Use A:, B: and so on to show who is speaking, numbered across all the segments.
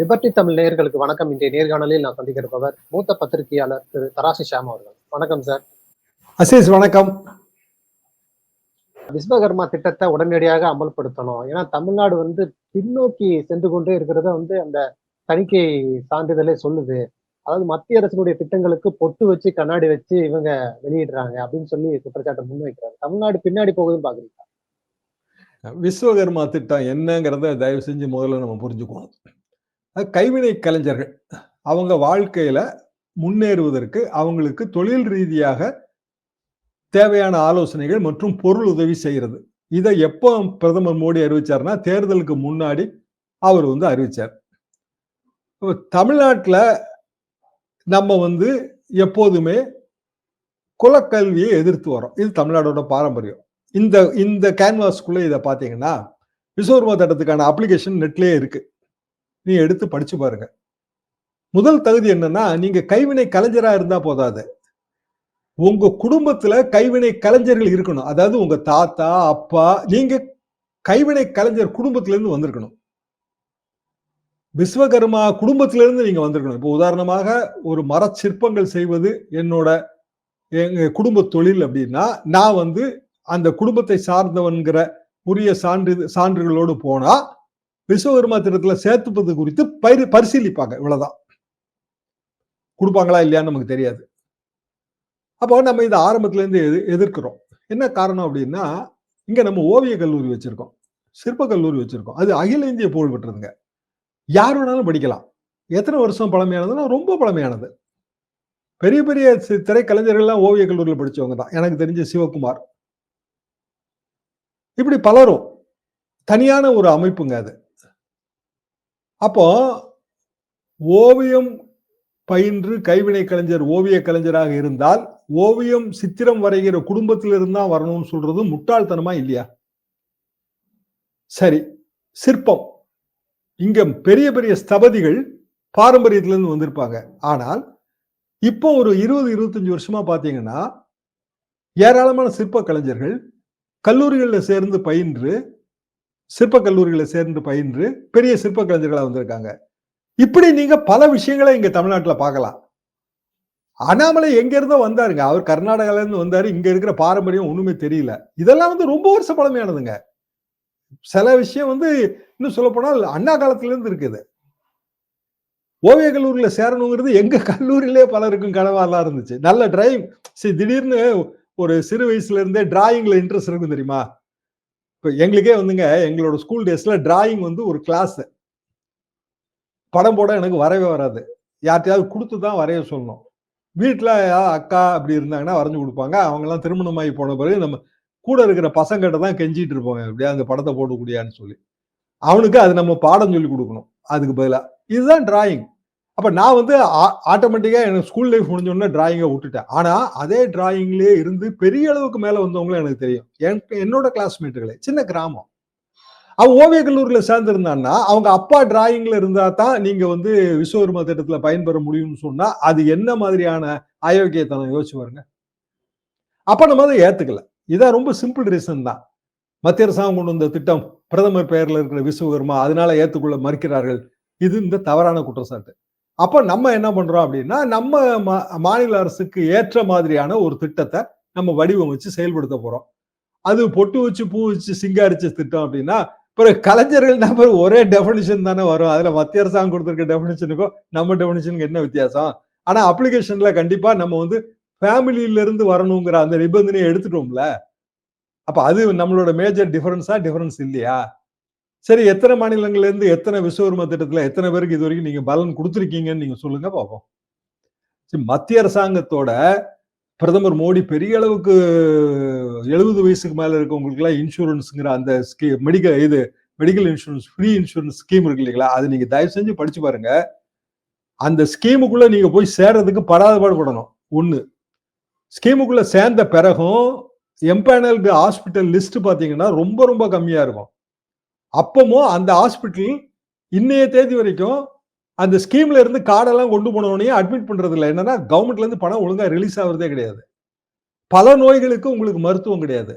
A: Liberty Tamil நேயர்களுக்கு வணக்கம். இன்றைய நேர்காணலில் நான் சந்திக்கிறப்பவர் மூத்த பத்திரிகையாளர் திரு தராசி ஷாம் அவர்கள். வணக்கம் சார்
B: அசீஸ் வணக்கம்.
A: விஸ்வகர்மா திட்டத்தை உடனடியாக அமல்படுத்தணும். ஏன்னா தமிழ்நாடு வந்து பின்னோக்கி சென்று கொண்டே இருக்கிறத வந்து அந்த தணிக்கை சான்றிதழே சொல்லுது. அதாவது மத்திய அரசினுடைய திட்டங்களுக்கு பொட்டு வச்சு கண்ணாடி வச்சு இவங்க வெளியிடுறாங்க அப்படின்னு சொல்லி குற்றச்சாட்டை முன்வைக்கிறாங்க. தமிழ்நாடு பின்னாடி போகுதுன்னு பாக்குறீங்க
B: விஸ்வகர்மா திட்டம் என்னங்கிறத தயவு செஞ்சு முதல்ல நம்ம புரிஞ்சுக்கணும். கைவினை கலைஞர்கள். அவங்க வாழ்க்கையில முன்னேறுவதற்கு அவங்களுக்கு தொழில் ரீதியாக தேவையான ஆலோசனைகள் மற்றும் பொருள் உதவி செய்கிறது. இதை எப்போ பிரதமர் மோடி அறிவிச்சார்னா தேர்தலுக்கு முன்னாடி அவர் வந்து அறிவிச்சார். தமிழ்நாட்டில் நம்ம வந்து எப்போதுமே குலக்கல்வியை எதிர்த்து வரோம் இது தமிழ்நாடோட பாரம்பரியம். இந்த இந்த கேன்வாஸ்குள்ளே இதை பார்த்தீங்கன்னா விஸ்வகர்மா திட்டத்துக்கான அப்ளிகேஷன் நெட்லேயே இருக்குது நீ எடுத்து படிச்சு பாருங்க. முதல் தகுதி என்னன்னா நீங்க கைவினை கலைஞரா இருந்தா போதாது. உங்க குடும்பத்துல கைவினை கலைஞர்கள் இருக்கணும். அதாவது உங்க தாத்தா அப்பா நீங்க கைவினை கலைஞர் குடும்பத்துல இருந்து வந்திருக்கணும். விஸ்வகர்மா குடும்பத்தில இருந்து நீங்க வந்திருக்கணும். இப்போ உதாரணமாக ஒரு மர சிற்பங்கள் செய்வது என்னோட எங்க குடும்ப தொழில் அப்படின்னா நான் வந்து அந்த குடும்பத்தை சார்ந்தவன்கிற உரிய சான்று சான்றுகளோடு போனா விஸ்வகர்மா திட்டத்துல சேர்த்துப்பது குறித்து பயிர் பரிசீலிப்பாங்க. இவ்வளவுதான். கொடுப்பாங்களா இல்லையான்னு நமக்கு தெரியாது. அப்போ நம்ம இதை ஆரம்பத்துல இருந்து எது எதிர்க்கிறோம். என்ன காரணம் அப்படின்னா இங்க நம்ம ஓவிய கல்லூரி வச்சிருக்கோம். சிற்ப கல்லூரி வச்சிருக்கோம். அது அகில இந்திய புகழ் பெற்றதுங்க. யார் வேணாலும் படிக்கலாம். எத்தனை வருஷம் பழமையானதுன்னா ரொம்ப பழமையானது. பெரிய பெரிய திரைக்கலைஞர்கள்லாம் ஓவிய கல்லூரியில் படிச்சவங்க தான். எனக்கு தெரிஞ்ச சிவகுமார். இப்படி பலரும் தனியான ஒரு அமைப்புங்க அது. அப்போ ஓவியம் பயின்று கைவினை கலைஞர் ஓவிய கலைஞராக இருந்தால் ஓவியம் சித்திரம் வரைகிற குடும்பத்தில் தான் வரணும்னு சொல்றது முட்டாள்தனமா இல்லையா? சரி சிற்பம். இங்க பெரிய பெரிய ஸ்தபதிகள் பாரம்பரியத்திலிருந்து வந்திருப்பாங்க. ஆனால் இப்போ ஒரு இருபது இருபத்தஞ்சு வருஷமா பார்த்தீங்கன்னா ஏராளமான சிற்ப கலைஞர்கள் கல்லூரிகளில் சேர்ந்து பயின்று சிற்பக் கல்லூரிகளை சேர்ந்து பயின்று பெரிய சிற்ப கலைஞர்களாக வந்திருக்காங்க. இப்படி நீங்க பல விஷயங்களை இங்க தமிழ்நாட்டில் பார்க்கலாம். அண்ணாமலை எங்கேருந்தோ வந்தாருங்க. அவர் கர்நாடகால இருந்து வந்தாரு. இங்க இருக்கிற பாரம்பரியம் ஒன்றுமே தெரியல. இதெல்லாம் வந்து ரொம்ப வருஷம் பழமையானதுங்க. சில விஷயம் வந்து இன்னும் சொல்லப்போனால் அண்ணா காலத்துல இருந்து இருக்குது. ஓவிய கல்லூரியில் சேரணுங்கிறது எங்க கல்லூரியிலே பலருக்கும் கனவாலாம் இருந்துச்சு. நல்ல டிரைவிங் சரி திடீர்னு ஒரு சிறு வயசுல இருந்தே டிராயிங்ல இன்ட்ரெஸ்ட் இருக்கும் தெரியுமா? எங்களுக்கே வந்துங்க எங்களோட ஸ்கூல் டேஸ்ல டிராயிங் வந்து ஒரு கிளாஸ் படம் போட எனக்கு வரவே வராது. யார்ட்டையாவது கொடுத்து தான் வரைய சொல்லணும். வீட்டில் அக்கா அப்படி இருந்தாங்கன்னா வரைஞ்சு கொடுப்பாங்க. அவங்கெல்லாம் திருமணமாகி போன பிறகு நம்ம கூட இருக்கிற பசங்கிட்ட தான் கெஞ்சிட்டு இருப்போங்க. எப்படியா அந்த படத்தை போடக்கூடியான்னு சொல்லி. அவனுக்கு அது நம்ம பாடம் சொல்லி கொடுக்கணும். அதுக்கு பதிலாக இதுதான் டிராயிங் அப்போ நான் வந்து ஆட்டோமேட்டிக்காக எனக்கு ஸ்கூல் லைஃப் முடிஞ்சோடனே டிராயிங்கை விட்டுட்டேன். ஆனால் அதே டிராயிங்லேயே இருந்து பெரிய அளவுக்கு மேலே வந்தவங்களும் எனக்கு தெரியும். என்னோட கிளாஸ்மேட்டுகளே சின்ன கிராமம். அவன் ஓவிய கல்லூரியில் சேர்ந்துருந்தான்னா அவங்க அப்பா டிராயிங்கில் இருந்தால் தான் நீங்கள் வந்து விஸ்வகர்மா திட்டத்தில் பயன்பெற முடியும்னு சொன்னால் அது என்ன மாதிரியான அயோக்கியத்தனம் யோசிச்சு பாருங்க. அப்போ நம்ம அதை ஏற்றுக்கல இதான் ரொம்ப சிம்பிள் ரீசன் தான். மத்திய அரசாங்கம் கொண்டு வந்த திட்டம் பிரதமர் பெயரில் இருக்கிற விஸ்வகர்மா அதனால ஏற்றுக்கொள்ள மறுக்கிறார்கள். இது இந்த தவறான குற்றச்சாட்டு. அப்போ நம்ம என்ன பண்றோம் அப்படின்னா நம்ம மாநில அரசுக்கு ஏற்ற மாதிரியான ஒரு திட்டத்தை நம்ம வடிவமைச்சு செயல்படுத்த போறோம். அது பொட்டு வச்சு பூ வச்சு சிங்காரிச்ச திட்டம் அப்படின்னா பிறகு கலைஞர்கள் நம்பர் ஒரே டெபினிஷன் தானே வரும். அதுல மத்திய அரசாங்கம் கொடுத்துருக்க டெபினிஷனுக்கும் நம்ம டெபினிஷனுக்கு என்ன வித்தியாசம்? ஆனா அப்ளிகேஷன்ல கண்டிப்பா நம்ம வந்து ஃபேமிலியில இருந்து வரணுங்கிற அந்த நிபந்தனையை எடுத்துட்டோம்ல. அப்ப அது நம்மளோட மேஜர் டிஃபரன்ஸா டிஃபரன்ஸ் இல்லையா? சரி எத்தனை மாநிலங்கள்ல இருந்து எத்தனை விஸ்வகர்ம திட்டத்துல எத்தனை பேருக்கு இது வரைக்கும் நீங்க பலன் கொடுத்துருக்கீங்கன்னு நீங்க சொல்லுங்க பார்ப்போம். மத்திய அரசாங்கத்தோட பிரதமர் மோடி பெரிய அளவுக்கு எழுபது வயசுக்கு மேல இருக்கவங்களுக்கு எல்லாம் இன்சூரன்ஸ்ங்கிற அந்த ஸ்கீம் மெடிக்கல் இது medical insurance free insurance scheme இருக்கு இல்லைங்களா? அது நீங்க தயவு செஞ்சு படிச்சு பாருங்க. அந்த ஸ்கீமுக்குள்ள நீங்க போய் சேர்றதுக்கு படாத பாடுபடணும். ஒண்ணு ஸ்கீமுக்குள்ள சேர்ந்த பிறகும் எம்பேனல்டு ஹாஸ்பிட்டல் லிஸ்ட் பாத்தீங்கன்னா ரொம்ப ரொம்ப கம்மியா இருக்கும். அப்பமும் அந்த ஹாஸ்பிட்டல் இன்னைய தேதி வரைக்கும் அந்த ஸ்கீம்ல இருந்து கார்டெல்லாம் கொண்டு போனவனையே அட்மிட் பண்றது இல்லை என்னன்னா கவர்மெண்ட்ல இருந்து பணம் ஒழுங்கா ரிலீஸ் ஆகுறதே கிடையாது. பல நோய்களுக்கு உங்களுக்கு மருத்துவம் கிடையாது.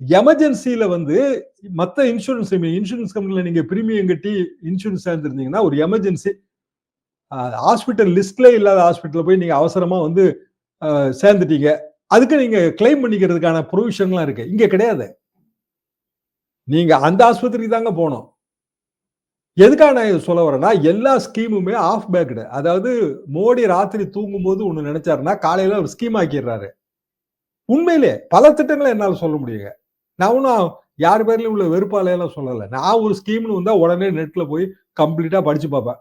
B: எமர்ஜென்சியில வந்து மற்ற இன்சூரன்ஸ் இன்சூரன்ஸ் கம்பெனியில் நீங்க பிரீமியம் கட்டி இன்சூரன்ஸ் சேர்ந்துருந்தீங்கன்னா ஒரு எமர்ஜென்சி ஹாஸ்பிட்டல் லிஸ்ட்ல இல்லாத ஹாஸ்பிட்டல் போய் நீங்க அவசரமா வந்து சேர்ந்துட்டீங்க. அதுக்கு நீங்க கிளைம் பண்ணிக்கிறதுக்கான ப்ரொவிஷன்லாம் இருக்கு. இங்க கிடையாது. நீங்க அந்த ஆஸ்பத்திரிக்கு தாங்க போகணும் எதுக்காக நான் சொல்ல வரேன்னா எல்லா ஸ்கீமுமே ஆஃப் பேக்டு அதாவது மோடி ராத்திரி தூங்கும் போது ஒண்ணு நினைச்சாருன்னா காலையில் ஒரு ஸ்கீம் ஆக்கிடுறாரு. உண்மையிலே பல திட்டங்களை என்னால் சொல்ல முடியுங்க. நான் ஒன்றும் யார் பேர்லையும் உள்ள வெறுப்பாலையெல்லாம் சொல்லலை. நான் ஒரு ஸ்கீம்னு வந்தால் உடனே நெட்டில் போய் கம்ப்ளீட்டாக படித்து பார்ப்பேன்.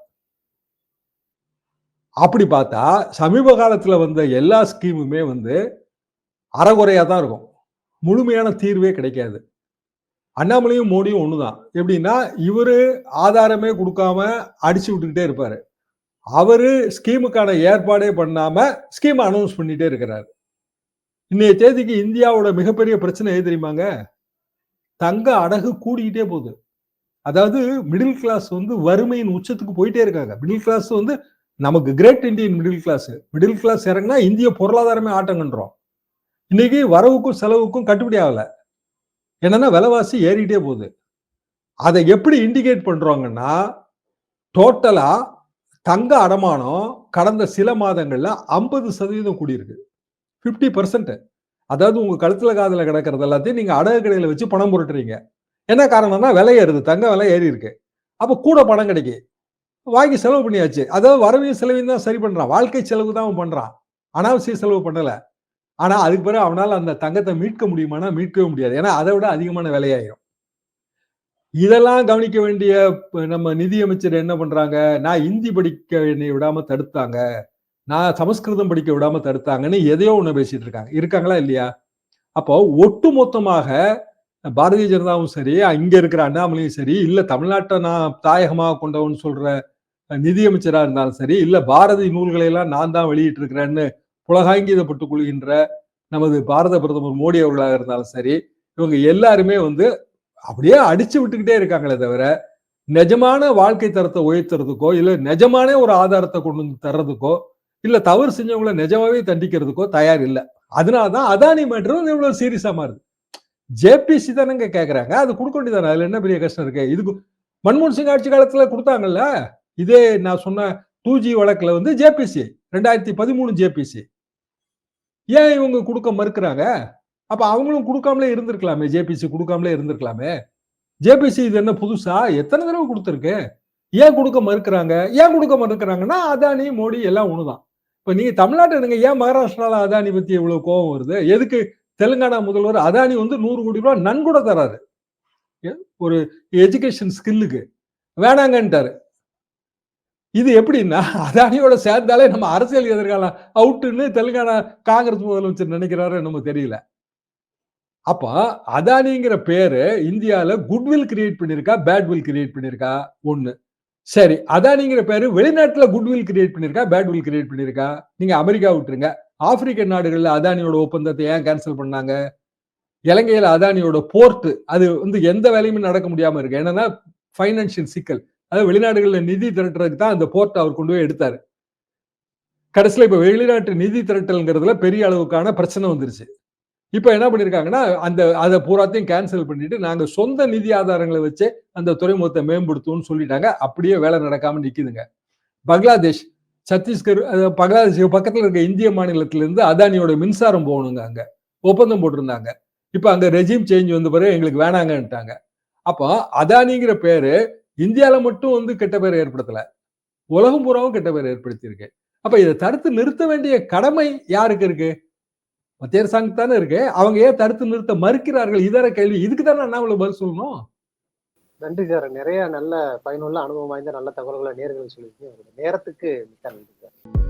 B: அப்படி பார்த்தா சமீப காலத்தில் வந்த எல்லா ஸ்கீமுமே வந்து அறகுறையாக தான் இருக்கும். முழுமையான தீர்வே கிடைக்காது. அண்ணாமலையும் மோடியும் ஒண்ணுதான். எப்படின்னா இவரு ஆதாரமே கொடுக்காம அடிச்சு விட்டுக்கிட்டே இருப்பாரு. அவரு ஸ்கீமுக்கான ஏற்பாடே பண்ணாம ஸ்கீம் அனௌன்ஸ் பண்ணிட்டே இருக்கிறாரு. இன்னைய தேதிக்கு இந்தியாவோட மிகப்பெரிய பிரச்சனை எது தெரியுமாங்க? தங்க அடகு கூடிக்கிட்டே போகுது. அதாவது மிடில் கிளாஸ் வந்து வறுமையின் உச்சத்துக்கு போயிட்டே இருக்காங்க. மிடில் கிளாஸ் வந்து நமக்கு great Indian middle class middle class இறங்கினா இந்திய பொருளாதாரமே ஆட்டங்கன்றோம். இன்னைக்கு வரவுக்கும் செலவுக்கும் கட்டுப்படி ஆகலை. என்னன்னா விலைவாசி ஏறிட்டே போகுது. அதை எப்படி இண்டிகேட் பண்றாங்கன்னா டோட்டலா தங்க அடமானம் கடந்த சில மாதங்கள்ல ஐம்பது சதவீதம் கூடியிருக்கு. ஃபிஃப்டி பர்சன்ட் அதாவது உங்க கழுத்துல காதில் கிடக்கிறது எல்லாத்தையும் நீங்க அடகு கடையில வச்சு பணம் புரட்டுறீங்க. என்ன காரணம்னா விலை ஏறுது. தங்க விலை ஏறி இருக்கு. அப்ப கூட பணம் கிடைக்கு. வாங்கி செலவு பண்ணியாச்சு. அதாவது வரவையும் செலவையும் தான் சரி பண்றான். வாழ்க்கை செலவு தான் அவன் பண்றான். அனாவசிய செலவு பண்ணலை. ஆனா அதுக்கு பிறகு அவனால அந்த தங்கத்தை மீட்க முடியுமானா மீட்கவே முடியாது. ஏன்னா அதை விட அதிகமான விலையாயிரும். இதெல்லாம் கவனிக்க வேண்டிய நம்ம நிதியமைச்சர் என்ன பண்றாங்க? நான் இந்தி படிக்க என்னை விடாம தடுத்தாங்க. நான் சமஸ்கிருதம் படிக்க விடாம தடுத்தாங்கன்னு எதையோ ஒண்ணு பேசிட்டு இருக்காங்க. இருக்காங்களா இல்லையா? அப்போ ஒட்டு மொத்தமாக பாரதிய ஜனதாவும் சரி இங்க இருக்கிற அண்ணாமலையும் சரி இல்ல தமிழ்நாட்டை நான் தாயகமாக கொண்டவன் சொல்ற நிதியமைச்சரா இருந்தாலும் சரி இல்ல பாரதி நூல்களை எல்லாம் நான் தான் வெளியிட்டு இருக்கிறேன்னு புலகாங்கிதப்பட்டுக் கொள்கின்ற நமது பாரத பிரதமர் மோடி அவர்களாக இருந்தாலும் சரி இவங்க எல்லாருமே வந்து அப்படியே அடிச்சு விட்டுக்கிட்டே இருக்காங்களே தவிர நிஜமான வாழ்க்கை தரத்தை உயர்த்துறதுக்கோ இல்ல நிஜமான ஒரு ஆதாரத்தை கொண்டு வந்து தர்றதுக்கோ இல்ல தவறு செஞ்சவங்கள நிஜமாவே தண்டிக்கிறதுக்கோ தயார் இல்ல. அதனாலதான் அதானி மேட்டரும் இவ்வளவு சீரியஸா மாறுது. ஜேபிசி தானங்க கேட்கறாங்க அது கொடுக்க வேண்டியதானே? அதுல என்ன பெரிய கஷ்டம் இருக்கு? இதுக்கு மன்மோகன் சிங் ஆட்சி காலத்துல கொடுத்தாங்கல்ல? இதே நான் சொன்ன டூ ஜி வழக்குல வந்து ஜேபிசி ரெண்டாயிரத்தி பதிமூணு ஜேபிசி ஏன் இவங்க கொடுக்க மறுக்கிறாங்க? அப்ப அவங்களும் கொடுக்காமலே இருந்திருக்கலாமே ஜேபிசி கொடுக்காமலே இருந்திருக்கலாமே? ஜேபிசி இது என்ன புதுசா? எத்தனை தடவை கொடுத்துருக்கு? ஏன் கொடுக்க மறுக்கிறாங்க? ஏன் கொடுக்க மறுக்கிறாங்கன்னா அதானி மோடி எல்லாம் ஒண்ணுதான். இப்ப நீங்க தமிழ்நாட்டில் எடுங்க ஏன் மகாராஷ்டிரால அதானி பத்தி இவ்வளவு கோபம் வருது? எதுக்கு தெலுங்கானா முதல்வர் அதானி வந்து நூறு கோடி ரூபாய் நன்கொடை தராரு. ஒரு எஜுகேஷன் ஸ்கில்லுக்கு வேணாங்கன்ட்டாரு. இது எப்படின்னா அதானியோட சேர்ந்தாலே நம்ம அரசியல் எதிர்காலம் அவுட்டுன்னு தெலுங்கானா காங்கிரஸ் முதலமைச்சர் நினைக்கிறாரு நம்ம தெரியல. அப்போ அதானிங்கிற பேரு இந்தியாவில் குட்வில் கிரியேட் பண்ணியிருக்கா பேட்வில் கிரியேட் பண்ணியிருக்கா ஒன்று சரி அதானிங்கிற பேரு வெளிநாட்டில் குட்வில் கிரியேட் பண்ணியிருக்கா பேட்வில் கிரியேட் பண்ணியிருக்கா நீங்கள் அமெரிக்கா விட்டுருங்க. ஆப்பிரிக்க நாடுகளில் அதானியோட ஒப்பந்தத்தை ஏன் கேன்சல் பண்ணாங்க? இலங்கையில் அதானியோட போர்ட்டு அது வந்து எந்த வேலையுமே நடக்க முடியாமல் இருக்கு. என்னன்னா ஃபைனான்சியல் சிக்கல். அதாவது வெளிநாடுகளில் நிதி திரட்டுறதுக்கு தான் அந்த போர்ட் அவர் கொண்டு போய் எடுத்தாரு. கடைசியில் இப்போ வெளிநாட்டு நிதி திரட்டல்ங்கிறதுல பெரிய அளவுக்கான பிரச்சனை வந்துருச்சு. இப்போ என்ன பண்ணியிருக்காங்கன்னா அந்த அதை பூராத்தையும் கேன்சல் பண்ணிட்டு நாங்கள் சொந்த நிதி ஆதாரங்களை வச்சு அந்த துறைமுகத்தை மேம்படுத்துவோம்னு சொல்லிட்டாங்க. அப்படியே வேலை நடக்காம நிற்கிதுங்க பங்களாதேஷ் சத்தீஸ்கர் பங்களாதேஷ் பக்கத்தில் இருக்க இந்திய மாநிலத்திலேருந்து அதானியோட மின்சாரம் போகணுங்க அங்கே. ஒப்பந்தம் போட்டிருந்தாங்க. இப்போ அங்கே ரெஜிம் சேஞ்ச் வந்த பிறகு எங்களுக்கு வேணாங்கன்ட்டாங்க. அப்போ அதானிங்கிற பேரு இந்தியாவில் மட்டும் வந்து கெட்ட பேர் ஏற்படுத்தலை. உலகம் பூராவும் கெட்ட பேர் ஏற்படுத்தியிருக்கு. அப்போ இதை தடுத்து நிறுத்த வேண்டிய கடமை யாருக்கு இருக்கு? மத்திய அரசாங்கம் தானே இருக்கு. அவங்க ஏன் தடுத்து நிறுத்த மறுக்கிறார்கள்? இதர கேள்வி. இதுக்கு தானே அண்ணாமலை பதில் சொல்லணும்?
A: நன்றி சார். நிறைய நல்ல பயனுள்ள அனுபவம் வாய்ந்த நல்ல தகவல்களை நேர்களை சொல்லியிருக்கீங்க. நேரத்துக்கு மிக்க நன்றி சார்.